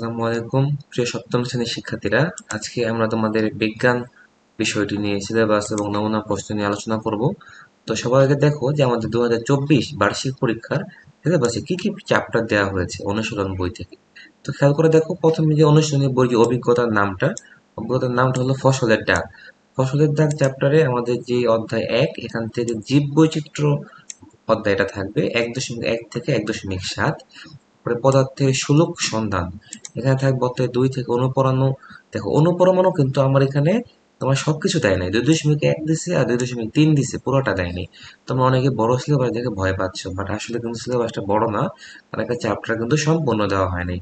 আসসালামু আলাইকুম প্রিয় সপ্তম শ্রেণির শিক্ষার্থীরা। আজকে আমরা তোমাদের বিজ্ঞান বিষয়টি নিয়ে সিলেবাস এবং নমুনা প্রশ্ন নিয়ে আলোচনা করব। তো সবার আগে দেখো যে আমাদের দুহাজার চব্বিশ বার্ষিক পরীক্ষার সিলেবাসে কি কি চ্যাপ্টার দেওয়া হয়েছে অনুশীলন বই থেকে। তো খেয়াল করে দেখো, প্রথমে যে অনুশীলনী বই অভিজ্ঞতার নামটা অভিজ্ঞতার নামটা হলো ফসলের ডাক ফসলের ডাক চ্যাপ্টারে আমাদের যে অধ্যায় এক, এখান থেকে জীব বৈচিত্র্য অধ্যায়টা থাকবে, এক দশমিক এক থেকে এক দশমিক সাত। পদার্থের সুলুক সন্ধান। এখানে থাকবে অর্থাৎ দুই থেকে অনুপরমাণু দেখো, অনুপরমাণু কিন্তু আমার এখানে তোমার সবকিছু দেয় নাই। দুই দশমিক এক দিছে আর দুই দশমিক তিন দিছে, পুরোটা দেয়নি তোমরা অনেকে বড় সিলেবাস দেখে ভয় পাচ্ছ বাট আসলে কিন্তু সিলেবাসটা বড় না আর একটা চ্যাপ্টার কিন্তু সম্পূর্ণ দেওয়া হয়নি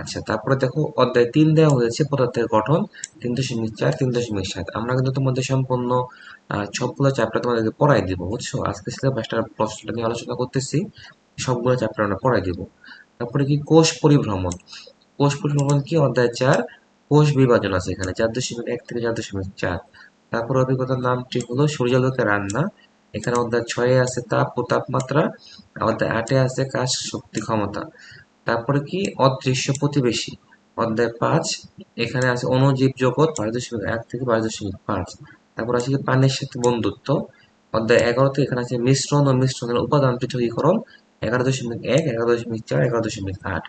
আচ্ছা তারপরে দেখো, অধ্যায় তিন দেওয়া হয়েছে পদার্থের গঠন, তিন দশমিক চার, তিন দশমিক সাত। আমরা কিন্তু তোমাদের সম্পূর্ণ সবগুলো চ্যাপ্টার তোমাদেরকে পড়াই দিব, বুঝছ? আজকে সিলেবাসটার প্রশ্নটা নিয়ে আলোচনা করতেছি, সবগুলো চ্যাপ্টার আমরা পড়াই দিব। তারপরে কি কোষ পরিভ্রমণ। কোষ পরিভ্রমণ কি? অধ্যায় চার, কোষ বিভাজন আছে এখানে, চার দশমিক এক থেকে চার দশমিক চার। তারপর অভিজ্ঞতার নামটি হলো সূর্যালোকে রান্না এখানে অধ্যায় ছয়ে আছে তাপ ও তাপমাত্রা, অধ্যায় আটে আছে কাজ শক্তি ক্ষমতা। তারপরে কি? অদৃশ্য প্রতিবেশী। অধ্যায় পাঁচ, এখানে আছে অণুজীব জগৎ পাঁচ দশমিক এক থেকে পাঁচ দশমিক পাঁচ। তারপর আছে কি? পানির সাথে বন্ধুত্ব। অধ্যায় এগারোতে এখানে আছে মিশ্রণ ও মিশ্রণের উপাদান পৃথকীকরণ এগারো দশমিক এক এগারো দশমিক চার এগারো দশমিক আট।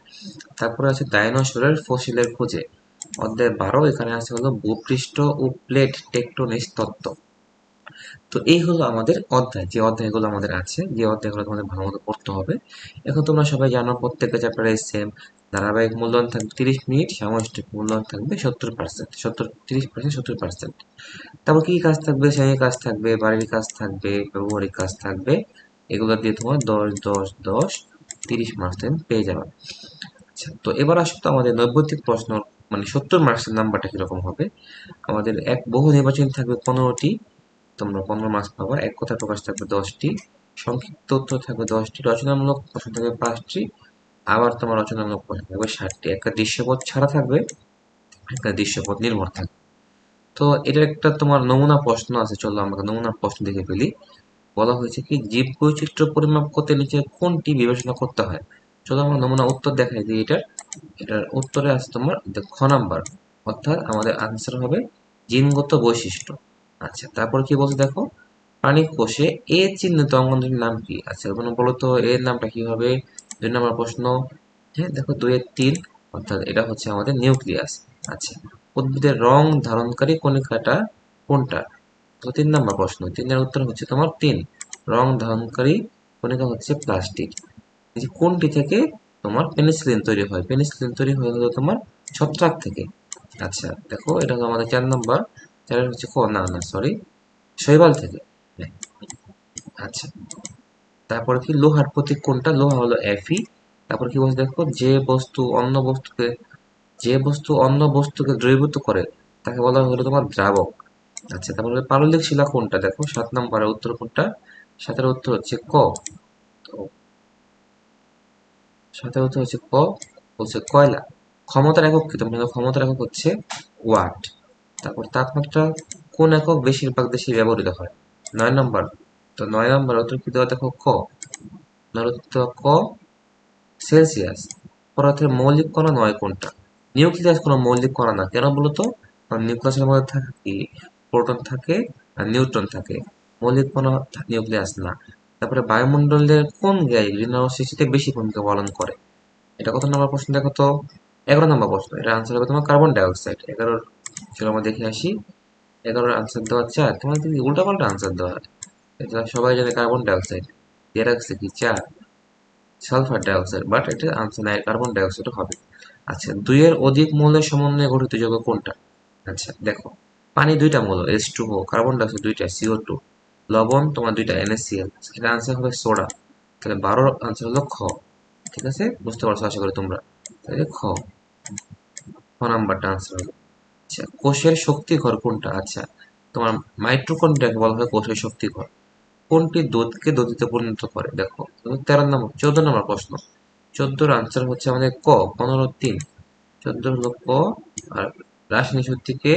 তারপরে আছে ডায়নোসরের ফসিলের খোঁজে। অধ্যায় বারো, এখানে আছে হলো ভূপৃষ্ঠ ও প্লেট টেকটনিক্স তত্ত্ব। তো এই হলো আমাদের অধ্যায়, যে অধ্যায়গুলো আমাদের আছে, যে অধ্যায়গুলো তোমাদের ভালো মতো পড়তে হবে। এখন তোমরা সবাই জানো প্রত্যেকটা চ্যাপ্টারে সেম ধারাবাহিক মূল্যায়ন থাকবে তিরিশ মিনিট, সামষ্টিক মূল্যায়ন থাকবে সত্তর পার্সেন্ট সত্তর, তিরিশ পার্সেন্ট সত্তর পার্সেন্ট তারপর কি কাজ থাকবে? শ্রেণির কাজ থাকবে, বাড়ির কাজ থাকবে, ব্যবহারিক কাজ থাকবে এগুলো দিয়ে তোমার দশ দশ দশ, তিরিশ মার্কস তুমি পেয়ে যাবে। আচ্ছা তো এবার আসো তো আমাদের নৈবতিক প্রশ্ন মানে সত্তর মার্কসের নাম্বারটা কীরকম হবে? আমাদের এক বহু নির্বাচন থাকবে পনেরোটি, তোমরা পনেরো মার্কস পাবা, এক কথা প্রকাশ থাকবে দশটি, সংক্ষিপ্ত উত্তর থাকবে দশটি, রচনামূলক প্রশ্ন থাকবে পাঁচটি, আবার তোমার রচনামূলক প্রশ্ন থাকবে ষাটটি। একটা দৃশ্যপদ ছাড়া থাকবে, একটা দৃশ্যপদ নির্ভর থাকবে। তো এটা একটা তোমার নমুনা প্রশ্ন আছে, চলো আমরা নমুনা প্রশ্ন দেখে ফেলি। বলা হয়েছে কি জীব বৈচিত্র্য পরিমাপ করতে নিচে কোনটি বিবেচনা করতে হয়? চলো আমরা নমুনা উত্তর দেখাই দিই এটার এটার উত্তরে আছে তোমার খ নাম্বার। অর্থাৎ আমাদের আনসার হবে জিনগত বৈশিষ্ট্য। আচ্ছা তারপর কি বলছে দেখো? প্রাণী কোষে এ চিহ্নিত অঙ্গনটির নাম কি? আচ্ছা কোনো বলো তো এর নামটা কি হবে? দুই নম্বর প্রশ্ন। হ্যাঁ দেখো দুইয়ের তিন, অর্থাৎ এটা হচ্ছে আমাদের নিউক্লিয়াস। আচ্ছা উদ্ভিদের রং ধারণকারী কণিকাটা কোনটা? তো তিন নম্বর প্রশ্ন। তিনের উত্তর হচ্ছে তোমার তিন। রং ধারণকারী কণিকা হচ্ছে প্লাস্টিক। এই যে কোনটি থেকে তোমার পেনিসিলিন তৈরি হয়? পেনিসিলিন তৈরি হয়ে হলো তোমার ছত্রাক থেকে। আচ্ছা দেখো, এটা হলো আমাদের চার নম্বর। চারের হচ্ছে ক? না না সরি শৈবাল থেকে। হ্যাঁ। আচ্ছা তারপরে কি লোহার প্রতীক কোনটা? লোহা হলো এফি তারপর কি বলছে দেখো, যে বস্তু অন্য বস্তুকে, যে বস্তু অন্য বস্তুকে দ্রবীভূত করে, তাকে বলা হলো তোমার দ্রাবক। আচ্ছা তারপরে পারলিক শিলা কোনটা? দেখো, সাত নম্বরের উত্তর কোনটা? সাতের উত্তর হচ্ছে ক। সাতের উত্তর হচ্ছে ক, বলছে কয়লা। ক্ষমতার একক কি? তোমরা ক্ষমতার একক হচ্ছে ওয়াট। তারপর তাপমাত্রা কোন একক বেশিরভাগ দেশে ব্যবহৃত হয়? নয় নম্বর। তো নয় নম্বর উত্তর কি দেওয়া? দেখো ক। উত্তর ক, সেলসিয়াস। পদার্থের মৌলিক কণা নয় কোনটা? নিউক্লিয়াস কোনো মৌলিক কণা না। কেন বলতো? নিউক্লিয়াসের মধ্যে থাকে কি প্রোটন থাকে আর নিউট্রন থাকে। মৌলিক কণা নিউক্লিয়াস না। তারপরে বায়ুমণ্ডলের কোন গ্যাস গ্রিন হাউস সৃষ্টিতে বেশি ভূমিকা পালন করে? এটা কত নম্বর প্রশ্ন দেখো তো? এগারো নম্বর প্রশ্ন। এটা আনসার হবে তোমার কার্বন ডাইঅক্সাইড এগারোর চলো আমরা দেখে আসি। এগারোর আনসার দেওয়া চার। তোমার যদি উল্টাপাল্টা আনসার দেওয়া? এটা সবাই জানে কার্বন ডাইঅক্সাইড দিয়ে কি? চার। সালফার ডাইঅক্সাইড বাট এটা আনসার নাই কার্বন ডাইঅক্সাইড হবে। আচ্ছা দুইয়ের অধিক মৌলের সমন্বয়ে গঠিত যৌগ কোনটা? আচ্ছা দেখো। পানি দুইটা মৌল S two O carbon dioxide দুইটা সিও টু লবণ, তোমার দুইটা এনএসিএল এটা আনসার হবে সোডা তাহলে বারোর আনসার হলো খ, ঠিক আছে? বুঝতে পারছ আশা করি তোমরা? তাহলে খ খ নাম্বারটা আনসার হবে আচ্ছা কোষের শক্তিঘর কোনটা? আচ্ছা তোমার মাইট্রোকন্ড্রিয়াকে বলা হয় কোষের শক্তিঘর। কোনটি দুধকে দধিতে পরিণত করে? দেখো, তেরো নম্বর, চোদ্দ নম্বর প্রশ্ন। চোদ্দোর আনসার হচ্ছে আমাদের ক, পনেরো তিন। চোদ্দ হলো ক, আর রাসায়নিক শক্তিকে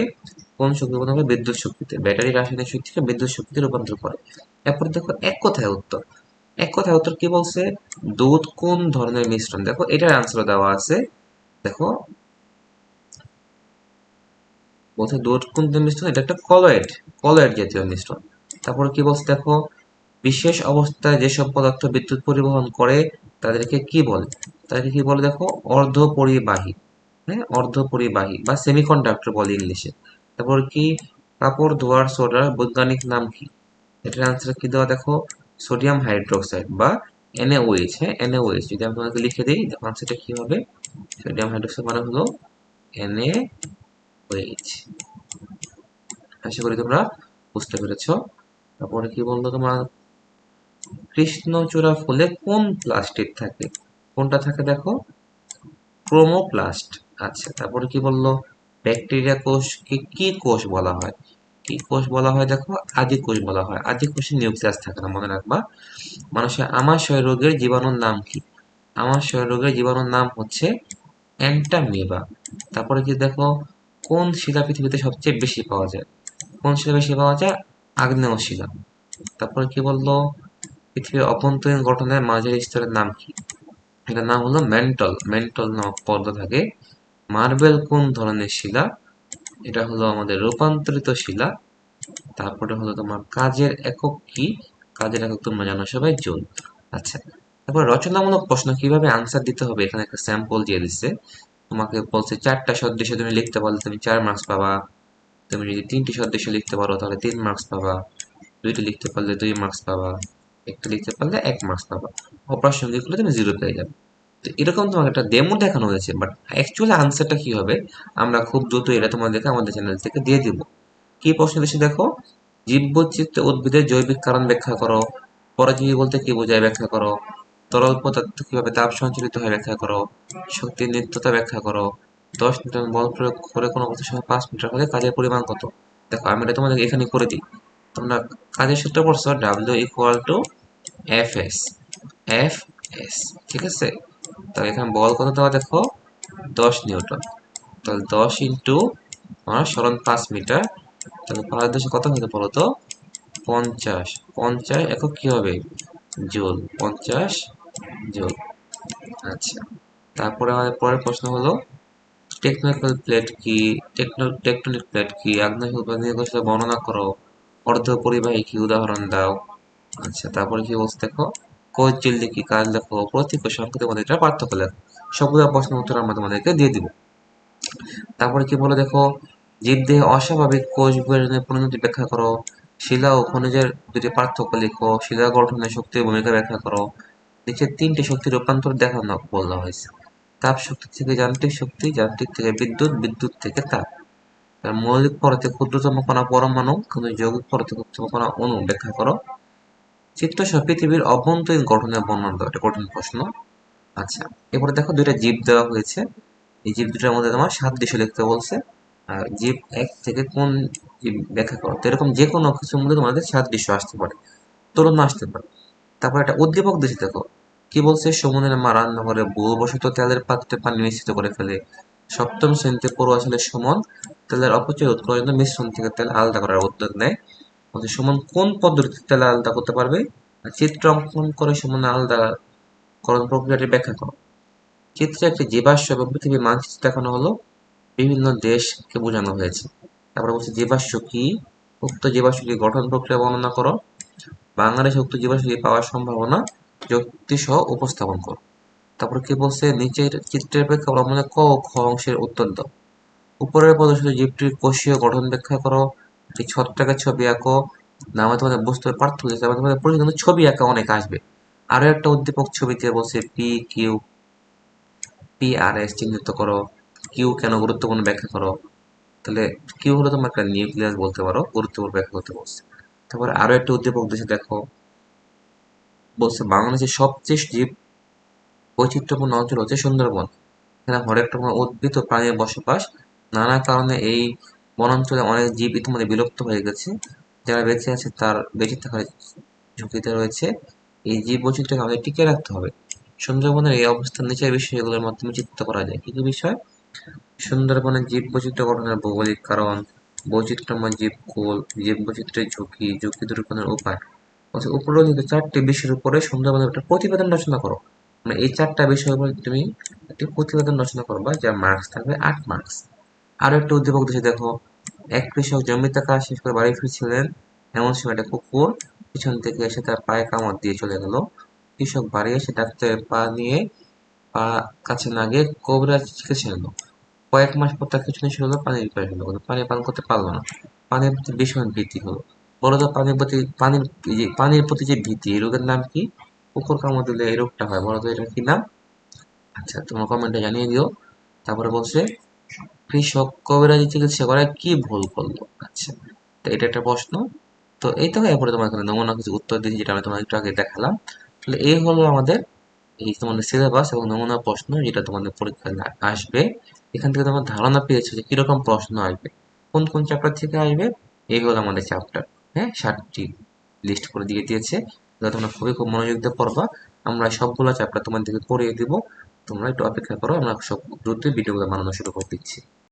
কোন শক্তি রূপান্তর করে বিদ্যুৎ শক্তিতে, ব্যাটারি রাসায়নিক শক্তিকে বিদ্যুৎ শক্তিতে রূপান্তর করে। এরপর দেখো, এক কথায় উত্তর। এক কথায় উত্তর কি বলছে? দুধ কোন ধরনের মিশ্রণ? দেখো, এটার আনসার দেওয়া আছে। দেখো, বলছে দুধ কোনটা মিশ্রণ? এটা একটা কলয়েড কলয়েড জাতীয় মিশ্রণ। তারপর কি বলছে? দেখো, বিশেষ অবস্থায় যেসব পদার্থ বিদ্যুৎ পরিবহন করে, তাদেরকে কি বলে? তাদেরকে কি বলে? দেখো অর্ধ পরিবাহী হ্যাঁ অর্ধ পরিবাহী বা সেমিকন্ডাক্টর বলে ইংলিশে। তারপর কি? কাপড় ধোয়ার সোডার বৈজ্ঞানিক নাম কি? এটার আনসার কি দেওয়া? দেখো সোডিয়াম হাইড্রোক্সাইড বা NaOH হ্যাঁ NaOH যদি আমি তোমাকে লিখে দিই, দেখো আনসারটা কি হবে? সোডিয়াম হাইড্রোক্সাইড মানে হলো NaOH আশা করি তোমরা বুঝতে পেরেছ। তারপরে কি বলল তোমার? কৃষ্ণচূড়া ফুলে কোন প্লাস্টিক থাকে? কোনটা থাকে দেখো? ক্রোমোপ্লাস্ট আচ্ছা তারপরে কি বলল? ব্যাকটেরিয়া কোষকে কি কোষ বলা হয়? কি কোষ বলা হয়? দেখো, আদি কোষ বলা হয়। আদি কোষে নিউক্লিয়াস থাকে না, মনে রাখবা। মানুষের আমাশয় রোগের জীবাণুর নাম কি? আমাশয় রোগের জীবাণুর নাম হচ্ছে অ্যান্টামিবা। তারপরে কি দেখো, কোন শিলা পৃথিবীতে সবচেয়ে বেশি পাওয়া যায়? কোন শিলা বেশি পাওয়া যায়? আগ্নেয় শিলা। তারপরে কি বলল? পৃথিবীর অভ্যন্তরীণ গঠনের মাঝের স্তরের নাম কি? এটার নাম হলো মেন্টল। মেন্টল নামক পর্দা থাকে। মার্বেল কোন ধরনের শিলা? এটা হলো আমাদের রূপান্তরিত শিলা। তারপরে হলো তোমার কাজের একক কি? কাজের একক তোমরা জানো সবাই, জুল। আচ্ছা তারপর রচনামূলক প্রশ্ন, কীভাবে আনসার দিতে হবে? এখানে একটা স্যাম্পল দিয়ে দিচ্ছে। তোমাকে বলছে, চারটা সদৃশ্য তুমি লিখতে পারলে তুমি চার মার্কস পাবা। তুমি যদি তিনটি সদৃশ্য লিখতে পারো, তাহলে তিন মার্কস পাবা। দুইটি লিখতে পারলে দুই মার্কস পাবা। একটা লিখতে পারলে এক মার্কস পাবা। অপ্রাসঙ্গিক হলে তুমি জিরো পেয়ে যাবে। তো এরকম তোমাকে একটা ডেমো দেখানো হয়েছে বাট অ্যাকচুয়ালি আনসারটা কি হবে, আমরা খুব দ্রুত এটা তোমাদেরকে আমাদের চ্যানেল থেকে দিয়ে দিব। কি প্রশ্ন দিচ্ছি দেখো? জীববৈচিত্র্য উদ্ভিদের জৈবিক কারণ ব্যাখ্যা করো। পরজীবী বলতে কি বোঝায় ব্যাখ্যা করো? তরল পদার্থ কীভাবে তাপ সঞ্চালিত হয় ব্যাখ্যা করো। শক্তির নিত্যতা ব্যাখ্যা করো। দশ নিউটন বল প্রয়োগ করে কোনো বস্তুর সময় পাঁচ মিটার হলে কাজের পরিমাণ কত? দেখো, আমি এটা তোমাদের এখানে করে দিই। তোমরা কাজের সূত্র পড়ছো W equal to F S F S ঠিক আছে? তাহলে এখানে বল কত দেওয়া দেখো? দশ নিউটন। তাহলে দশ ইন্টু আমার সরণ পাঁচ মিটার। তাহলে পাঁচ দশে কত হতে বলো তো পঞ্চাশ। পঞ্চাশ একক কি হবে? জুল। পঞ্চাশ জুল। আচ্ছা। তারপরে আমাদের পরের প্রশ্ন হলো, টেকনিক্যাল প্লেট কি? টেকনো, টেকটনিক প্লেট কি? আগ্নেয় বর্ণনা করো। অর্ধ পরিবাহী কি? উদাহরণ দাও। আচ্ছা তারপরে কি বলছে দেখো? কোচ চিল্লি কি কাজ লেখো প্রতীক ও সংকেতের এটা পার্থক্য লেখো। সবগুলো প্রশ্ন উত্তর আমরা তোমাদেরকে দিয়ে দিব। তারপরে কি বলে দেখো জীবদেহে অস্বাভাবিক কোষ বিভাজনের পরিণতি ব্যাখ্যা করো। শিলা ও খনিজের দুটি পার্থক্য লিখো, শিলা শক্তির ভূমিকা ব্যাখ্যা করো। নিচে তিনটি শক্তির রূপান্তর দেখানো বলা হয়েছে। তাপ শক্তি থেকে যান্ত্রিক শক্তি, যান্ত্রিক থেকে বিদ্যুৎ বিদ্যুৎ থেকে তাপ। মৌলিক পরতে ক্ষুদ্রতম কণা পরমাণু, কিন্তু যৌগিক পরতে ক্ষুদ্রতম কণা ব্যাখ্যা করো। চিত্রসহ পৃথিবীর অভ্যন্তরীণ গঠনের বর্ণনা দাও এটা কঠিন প্রশ্ন। আচ্ছা এরপরে দেখো দুইটা জীব দেওয়া হয়েছে। এই জীব দুটার মধ্যে তোমার সাদৃশ্য লিখতে বলছে। আর জীব এক থেকে কোন জীব ব্যাখ্যা করো? তো এরকম যে কোনো কিছুর মধ্যে তোমাদের সাত দৃশ্য আসতে পারে তুলনা আসতে পারে। তারপর একটা উদ্দীপক দিচ্ছে দেখো, কি বলছে? সমুদ্রের মা রান্নাঘরে ভূবশত তেলের পাত্রে পানি মিশ্রিত করে ফেলে। সপ্তম শ্রেণীতে পড়ুয়া ছেলে সমন তেলের অপচয় রোধ মিশ্রণ থেকে তেল আলাদা করার উদ্যোগ নেয়। বলছে সমান কোন পদ্ধতিতে তেল আলাদা করতে পারবে? চিত্র অঙ্কন করে সমান আলাদা করণ প্রক্রিয়াটি ব্যাখ্যা করো। চিত্রে একটি জীবাশ্ম এবং পৃথিবীর মানচিত্র দেখানো হলো। বিভিন্ন দেশকে বোঝানো হয়েছে। তারপরে বলছে জীবাশ্ম কি? উক্ত জীবাশ্মটি গঠন প্রক্রিয়া বর্ণনা করো। বাংলাদেশে উক্ত জীবাশ্মটি পাওয়ার সম্ভাবনা যুক্তি সহ উপস্থাপন করো। তারপর কি বলছে? নিচের চিত্রের প্রেক্ষাপট অবলম্বনে ক, খ অংশের উত্তর দাও। উপরের প্রদর্শিত জীবটির কোষীয় গঠন ব্যাখ্যা করো। একটি ছত্রাকের ছবি আঁকো নামে তোমাদের বস্তুর পার্থক্য তারপরে তোমাদের পরিচিত ছবি আঁকা অনেক আসবে। আরও একটা উদ্দীপক ছবিতে বলছে P Q P R S চিহ্নিত করো। কিউ কেন গুরুত্বপূর্ণ ব্যাখ্যা করো? তাহলে কিউ হলো তোমার একটা নিউক্লিয়াস বলতে পারো, গুরুত্বপূর্ণ ব্যাখ্যা করতে বলছে। তারপরে আরও একটা উদ্দীপক দিচ্ছে দেখো। বলছে, বাংলাদেশের সবচেয়ে জীব বৈচিত্র্যপূর্ণ অঞ্চল হচ্ছে সুন্দরবন। এখানে হরেক রকমের উদ্ভিদ ও প্রাণীর বসবাস। নানা কারণে এই বনাঞ্চলে অনেক জীব ইতিমধ্যে বিলুপ্ত হয়ে গেছে। যারা বেঁচে আছে তার বেঁচে থাকার ঝুঁকিতে রয়েছে। এই জীব বৈচিত্র্যকে আমাদের টিকে রাখতে হবে। সুন্দরবনের এই অবস্থান নিচের বিষয়গুলোর মাধ্যমে চিত্রিত করা যায়। কি কি বিষয়? সুন্দরবনের জীব বৈচিত্র্য গঠনের ভৌগোলিক কারণ, বৈচিত্র্যময় জীবকুল জীব বৈচিত্র্যের ঝুঁকি ঝুঁকি দূরীকরণের উপায়। অর্থাৎ উপরোধিত চারটি বিষয়ের উপরে সুন্দরবনের একটা প্রতিবেদন রচনা করো। মানে এই চারটা বিষয়ের উপরে তুমি একটি প্রতিবেদন রচনা করবা যার মার্কস থাকবে আট মার্কস আরও একটা উদ্দীপক দিচ্ছে দেখো। এক কৃষক জমিতে কাজ শেষ করে বাড়ি ফিরছিলেন। এমন সময় একটা কুকুর পিছন থেকে এসে তার পায়ে কামড় দিয়ে চলে গেল। কৃষক বাড়ি এসে ডাক্তারের পা নিয়ে পা কাছে না গিয়ে কবিরাজ চিকিৎসা নিল। কয়েক মাস পর তার কিছু ছিল পানির পিপাসা হলো পানি পান করতে পারল না। পানির প্রতি ভীষণ ভীতি হলো। বলো তো, পানির প্রতি, পানির পানির প্রতি যে ভীতি, এই রোগের নাম কি? কুকুর কামড় দিলে এই রোগটা হয়। বলো তো এটা কি নাম? আচ্ছা তোমার কমেন্টে জানিয়ে দিও। তারপরে বলছে কৃষক কবিরাজি চিকিৎসা করায় কি ভুল করল? আচ্ছা তো এটা একটা প্রশ্ন। তো এই তো এরপরে তোমার এখানে নমুনা কিছু উত্তর দিয়েছি যেটা আমি তোমার একটু আগে দেখালাম। তাহলে এই হলো আমাদের এই তোমাদের সিলেবাস এবং নমুনা প্রশ্ন যেটা তোমাদের পরীক্ষায় আসবে। এখান থেকে তোমার ধারণা পেয়েছ যে কীরকম প্রশ্ন আসবে, কোন কোন চ্যাপ্টার থেকে আসবে, এই হলো আমাদের চ্যাপ্টার হ্যাঁ? ষাটটি লিস্ট করে দিয়ে দিয়েছে। তাহলে তোমরা খুবই খুব মনোযোগ দিয়ে পড়বা। আমরা সবগুলো চ্যাপ্টার তোমাদেরকে পড়িয়ে দিব। তোমরা একটু অপেক্ষা করো, আমরা সব দ্রুত ভিডিওগুলো বানানো শুরু করে দিচ্ছি।